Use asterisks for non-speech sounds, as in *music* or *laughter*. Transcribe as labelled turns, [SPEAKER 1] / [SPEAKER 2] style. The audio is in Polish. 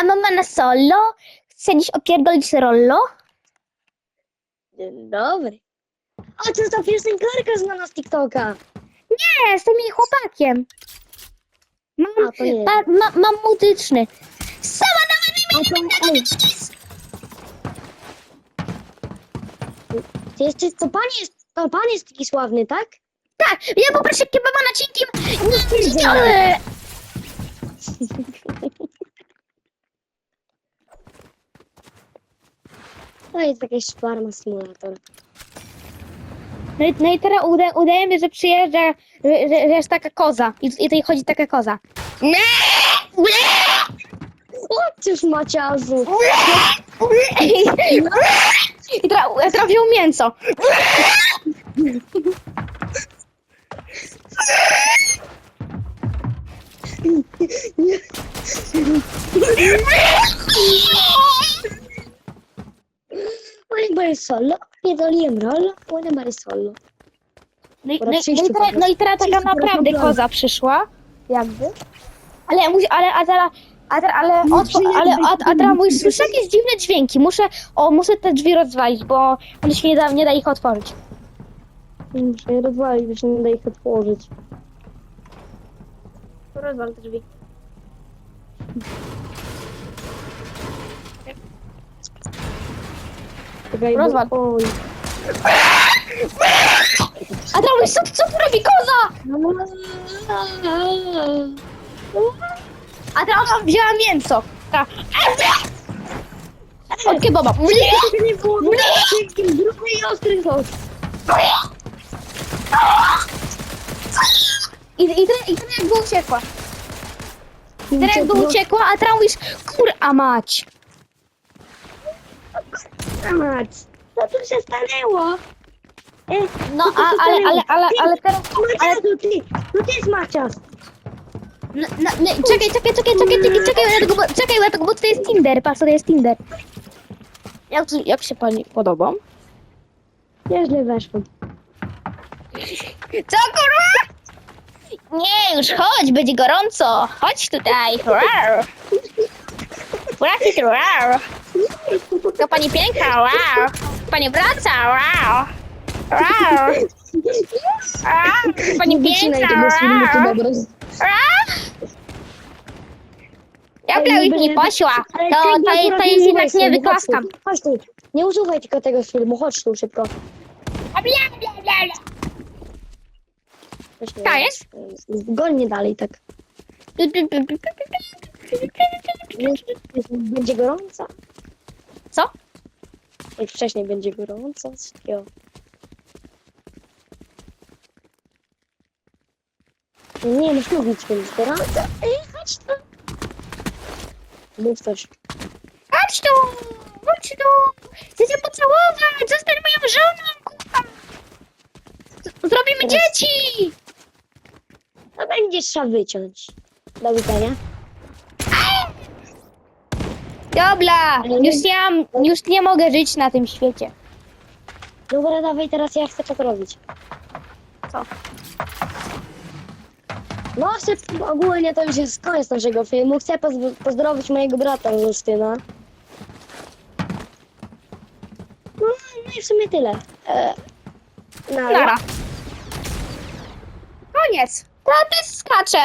[SPEAKER 1] a mama na solo? Chce dziś opierdolić rollo?
[SPEAKER 2] Dzień dobry. A co za piosenkarka znana z TikToka?
[SPEAKER 1] Nie, jestem jej chłopakiem. Mam,
[SPEAKER 2] A, to nie.
[SPEAKER 1] ma, ma, mam muzyczny. Sama
[SPEAKER 2] A to, ej, to jeszcze, to pan jest, to pan jest taki sławny, tak?
[SPEAKER 1] Tak, ja poproszę kebaba na cienkim... Nie, nie,
[SPEAKER 2] Widzę.
[SPEAKER 1] nie. *laughs*
[SPEAKER 2] To jest jakaś farma simulator.
[SPEAKER 1] No i, no i teraz uda, udajemy, że przyjeżdża, że, że, że jest taka koza. I, I tutaj chodzi taka koza. Nie!
[SPEAKER 2] O, cóż maciarzu!
[SPEAKER 1] I teraz tra, wziął mięso.
[SPEAKER 2] Vuole bere solo, pierdoliłem vuole bere solo.
[SPEAKER 1] No i, no, i- no, i teraz, no i teraz taka naprawdę koza przyszła. Jakby. Ale, musi- ale, a teraz, a teraz, ale, otw- ale, a, a teraz mówisz, słyszę jakieś dziwne dźwięki. Muszę, o, muszę te drzwi rozwalić, bo mi się nie da, nie da ich otworzyć.
[SPEAKER 2] Muszę je rozwalić, bo się nie da ich otworzyć.
[SPEAKER 1] Rozwal te drzwi.
[SPEAKER 2] Czekaj,
[SPEAKER 1] Rozwal.
[SPEAKER 2] Oj.
[SPEAKER 1] A mówisz, co, co tu robi koza? A teraz ona wzięła mięso. Ta. Od kebaba.
[SPEAKER 2] To nie było wszystkim drugi i ostry sos.
[SPEAKER 1] I, i, teraz, I teraz jakby uciekła. Teraz jakby uciekła, a teraz mówisz, kur, a mać.
[SPEAKER 2] Mać, co tu się stanęło? E,
[SPEAKER 1] No,
[SPEAKER 2] co tu
[SPEAKER 1] a,
[SPEAKER 2] się
[SPEAKER 1] ale,
[SPEAKER 2] stanęło?
[SPEAKER 1] ale, ale,
[SPEAKER 2] Ty,
[SPEAKER 1] ale teraz... Ale,
[SPEAKER 2] Maciasu, ty, no ty jest Macias.
[SPEAKER 1] no, no, no, czekaj, czekaj, czekaj, czekaj, czekaj, czekaj, ja tego, bo- czekaj, ja tego, bo to jest Tinder, patrz, to jest Tinder. Jak, jak się pani podoba?
[SPEAKER 2] Nieźle weszło.
[SPEAKER 1] Co kurwa? Nie, już chodź, będzie gorąco. Chodź tutaj. Rar. Wracasz, rar. To pani piękna, wow. Pani wraca, wow. Rar. Rar. Pani
[SPEAKER 2] Wycinaj
[SPEAKER 1] piękna,
[SPEAKER 2] tego z filmu, to
[SPEAKER 1] rar.
[SPEAKER 2] dobro.
[SPEAKER 1] Rar. Ja bym
[SPEAKER 2] nie
[SPEAKER 1] nie poszła.
[SPEAKER 2] Ale
[SPEAKER 1] To, to,
[SPEAKER 2] akurat
[SPEAKER 1] to
[SPEAKER 2] nie
[SPEAKER 1] jest
[SPEAKER 2] używaj
[SPEAKER 1] jednak nie
[SPEAKER 2] filmu, chodź tu. Chodź tu, nie używaj tylko tego z filmu, chodź tu szybko.
[SPEAKER 1] A bla, bla, bla, bla.
[SPEAKER 2] Weź mnie.
[SPEAKER 1] To jest?
[SPEAKER 2] Golnie dalej, tak.
[SPEAKER 1] Tu, tu, tu, tu, tu, tu, tu.
[SPEAKER 2] Będzie gorąco?
[SPEAKER 1] Co?
[SPEAKER 2] Jak wcześniej będzie gorąco? takiego. Nie, musisz mówić, będzie gorąco. Ej, chodź tu. Mów coś.
[SPEAKER 1] Chodź tu! Chodź tu! Chcę cię pocałować! Zostań moją żoną, kurwa! Z- Zrobimy
[SPEAKER 2] Teraz-
[SPEAKER 1] dzieci!
[SPEAKER 2] To będzie trzeba wyciąć. Do widzenia.
[SPEAKER 1] Dobra, już nie, mam, już nie mogę żyć na tym świecie.
[SPEAKER 2] Dobra, dawaj, teraz ja chcę to robić.
[SPEAKER 1] Co?
[SPEAKER 2] No, chcę, ogólnie to już jest koniec naszego filmu. Chcę poz- pozdrowić mojego brata Justyna. No, no i w sumie tyle. E, no,
[SPEAKER 1] Nara. Koniec. Ty skacze.